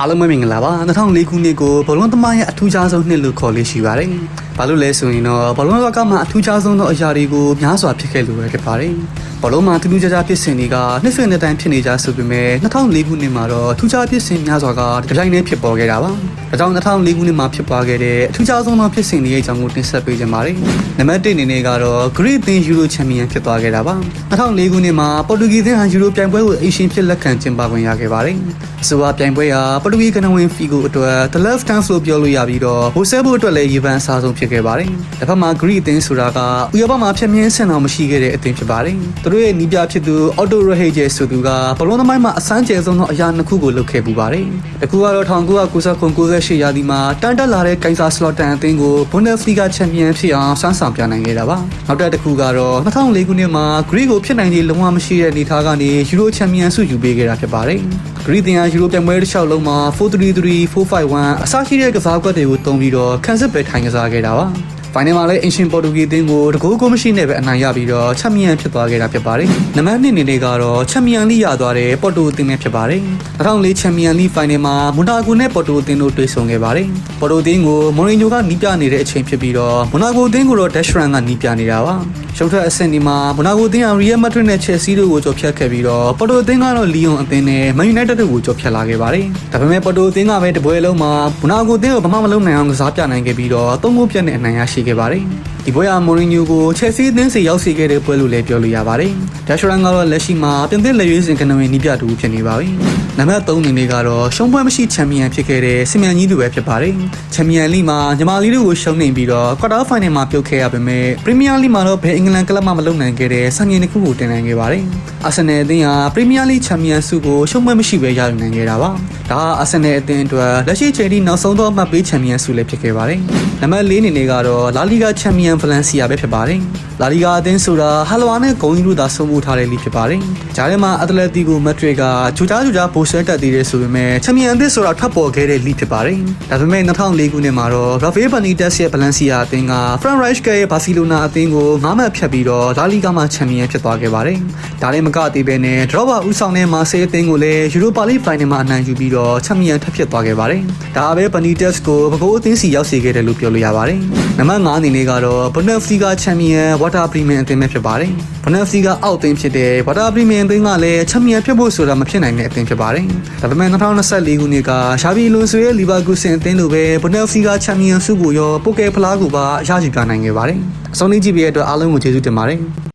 အားလုံးပဲမင်္ဂလာပါ2004ခုနှစ်ကိုဘောလုံးသမားရဲ့အထူးခြားဆုံးနှစ်လို့ခေါ်လေးရှိပါတယ်။ ဘာလို့လဲဆိုရင်တော့ဘောလုံးလောကမှာအထူးခြားဆုံးသောအရာတွေကိုများစွာဖြစ်ခဲ့လို့ပဲဖြစ်ပါတယ်။ဘောလုံးမှာထူးထူးခြားခြားဖြစ်စဉ်တွေကနှစ်စဉ်နှစ်တိုင်းဖြစ်နေကြဆိုပေမဲ့2004ခုနှစ်မှာတော့ထူးခြားဖြစ်စဉ်များစွာကဒီတိုင်းနဲ့ဖြစ်ပေါ်ခဲ့တာပါ။ဒါကြောင့်2004ခုနှစ်မှာဖြစ်ပွားခဲ့တဲ့အထူးခြားဆုံးသောဖြစ်စဉ်တွေရဲ့အကြောင်းကိုတင်ဆက်ပေးကြပါမယ်။နံပါတ်1အနေနဲ့ကတော့ Great Thing Euro Champion ဖြစ်သွားခဲ့တာပါ။2004ခုနှစ်မှာပေါ်တူဂီသင်းဟာယူရိုပြိုင်ပွဲကိုအရှင်ဖြစ်လက်ခံကျင်းပခွင့်ရခဲ့ပါတယ်။အဆိုပါပြိုင်ပွဲဟာပေါ်တူဂီကနဝင်ဖီကိုအတွက် The Left Dance လို့ပြောလို့ရပြီးတော့ဟိုဆဲဖို့အတွက်လည်းရေပန်းအစားဆုံးဖြစ်ခဲ့ပါတယ်။တစ်ဖက်မှာ Greek အသင်းဆိုတာကဥရောပမှာဖြည့်မြင်းဆင်တော်မရှိခဲ့တဲ့အသင်းဖြစ်ပါတယ်။သူတို့ရဲ့နီးပြဖြစ်သူ Otto Rehage ဆိုသူကဘလုံးသမိုင်းမှာအဆန်းကျယ်ဆုံးသောအရာနှစ်ခုကိုလုပ်ခဲ့ပူပါတယ်။တစ်ခုကတော့1999-98ရာသီမှာတန်တက်လာတဲ့ Kaiser Slautern အသင်းကို Bundesliga Champion ဖြစ်အောင်စမ်းဆောင်ပြနိုင်ခဲ့တာပါ။နောက်တစ်ခုကတော့2004ခုနှစ်မှာ Greek ကိုဖြစ်နိုင်ခြေလုံးဝမရှိတဲ့အနေအထားကနေ Euro Champion ဆုယူပေးခဲ့တာဖြစ်ပါတယ်။ Greek တင်ဟာ Euro ပြိုင်ပွဲတစ်လျှောက်လုံးမှာ4-3-3 4-5-1အစရှိတဲ့ကစားကွက်တွေကိုတုံးပြီးတော့ခန်းစစ်ပဲထိုင်ကစားခဲ့တာပါ။ဖိုင်န ယ်မှာလည်းအင်ရှင်ပေါ်တူဂီအသင်းကိုတကူကိုမရှိနဲ့ပဲအနိုင်ရပြီးတော့ချန်ပီယံဖြစ်သွားခဲ့တာဖြစ်ပါတယ်။နံပါတ်2အနေနဲ့ကတော့ချန်ပီယံလိရသွားတဲ့ပေါ်တူအသင်းပဲဖြစ်ပါတယ်။2004ချန်ပီယံလိဖိုင်နယ်မှာမွန်တာဂိုနဲ့ပေါ်တူအသင်းတို့တွေ့ဆုံခဲ့ပါတယ်။ပေါ်တူအသင်းကိုမော်ရီညိုကနီးပြနေတဲ့အချိန်ဖြစ်ပြီးတော့မွန်နာဂိုအသင်းကိုတော့ဒက်ရှ်ရန်ကနီးပြနေတာပါ။ရှုံးထွက်အဆင့်ဒီမှာမွန်နာဂိုအသင်းကရီယယ်မက်ဒရစ်နဲ့ချယ်ဆီတို့ကိုကြော်ဖြတ်ခဲ့ပြီးတော့ပေါ်တူအသင်းကတော့လီယွန်အသင်းနဲ့မန်ယူနိုက်တက်တို့ကိုကြော်ဖြတ်လာခဲ့ပါတယ်။ဒါပေမဲ့ပေါ်တူအသင်းကပဲတပွဲလုံးမှာမွန်နာဂိုအသင်းကိုဘာမှမလုပ်နိုင်အောင်ကစားပြနိုင်ခဲ့ပြီးတော့သုံးခုပြတ်နဲ့အနိုင်ရရှိခဲ့ပါတယ်။ ဒီပွဲဟာမော်ရီညိုကိုချက်စီအသင်းစီရောက်စေခဲ့တဲ့ပွဲလို့လည်းပြောလို့ရပါတယ်။ဒက်ရှ်ရန်ကတော့လက်ရှိမှာပြင်သစ်လက်ရွေးစင်ကနဝင်နီးပြတူဖြစ်နေပါပြီ။နံပါတ်3အနေနဲ့ကတော့ရှုံးပွဲမရှိချန်ပီယံဖြစ်ခဲ့တဲ့စီမန်ကြီးသူပဲဖြစ်ပါတယ်။ချန်ပီယံလိမှာညီမလေးတို့ကိုရှုံးနေပြီးတော့ကွာတာဖိုင်နယ်မှာပြုတ်ခဲ့ရပေမဲ့ပရီးမီးယားလိမှာတော့ဘယ်အင်္ဂလန်ကလပ်မှမလုပ်နိုင်ခဲ့တဲ့စံချိန်တစ်ခုကိုတင်နိုင်ခဲ့ပါတယ်။အာဆင်နယ်အသင်းဟာပရီးမီးယားလိချန်ပီယံဆုကိုရှုံးပွဲမရှိဘဲရယူနိုင်ခဲ့တာပါ။ဒါဟာအာဆင်နယ်အသင်းအတွက်လက်ရှိချိန်ထိနောက်ဆုံးသောအမှတ်ပေးချန်ပီယံဆုလည်းဖြစ်ခဲ့ပါတယ်။နံပါတ်4အနေနဲ့ကတော့လာလီဂါချန်ပီယံဗလန်စီယာပဲဖြစ်ပါတယ်။လာလီဂါအသင်းဆိုတာဟယ်လွာနဲ့ဂုံကြီးတို့သာဆုံးမှုထားတဲ့လိဖြစ်ပါတယ်။ဂျားထဲမှာအက်တလက်တီကိုမက်ဒရစ်ကဂျူဂျာဂျူဂျာပိုဆွဲတက်သေးတယ်ဆိုပေမဲ့ချန်ပီယံအသင်းဆိုတာထပ်ပေါ်ခဲ့တဲ့လိဖြစ်ပါတယ်။ဒါပေမဲ့2004ခုနှစ်မှာတော့ရာဖေးဘန်နီတက်စ်ရဲ့ဗလန်စီယာအသင်းကဖရန်ရိုက်ရှ်ရဲ့ဘာစီလိုနာအသင်းကို၅မှတ်ဖြတ်ပြီးတော့လာလီဂါမှာချန်ပီယံဖြစ်သွားခဲ့ပါတယ်။ဒါလည်းမကသေးပဲနဲ့ဒရော့ဘာဦးဆောင်တဲ့မာဆေးအသင်းကိုလည်းယူရိုပါလိဖိုင်နယ်မှာအနိုင်ယူပြီးတော့ချန်ပီယံထပ်ဖြစ်သွားခဲ့ပါတယ်။ဒါပဲဘန်နီတက်စ်ကိုဘကိုးအသင်းစီရောက်စေခဲ့တယ်လို့ပြောလို့ရပါတယ်။နံပါတ်5အနေနဲ့ကတော့ဘွန်ဒက်ဖလီဂါချန်ပီယံဝါတာပရီမီယံအသင်းပဲဖြစ်ပါတယ်။ဘွန်ဒက်ဖလီဂါအောက်အသင်းဖြစ်တဲ့ဝါတာပရီမီယံအသင်းကလည်းချန်ပီယံဖြစ်ဖို့ဆိုတာမဖြစ်နိုင်တဲ့အသင်းဖြစ်ပါတယ်။ဒါပေမဲ့2024ခုနှစ်ကရှာဘီလွန်ဆွေရဲ့လီဗာကူဆင်အသင်းလိုပဲဘွန်ဒက်ဖလီဂါချန်ပီယံဆုကိုရောပိုကယ်ဖလားကိုပါရရှိပြနိုင်ခဲ့ပါတယ်။အဆုံးလေးကြည့်ပြီးတဲ့အတွက်အားလုံးကိုကျေးဇူးတင်ပါတယ်။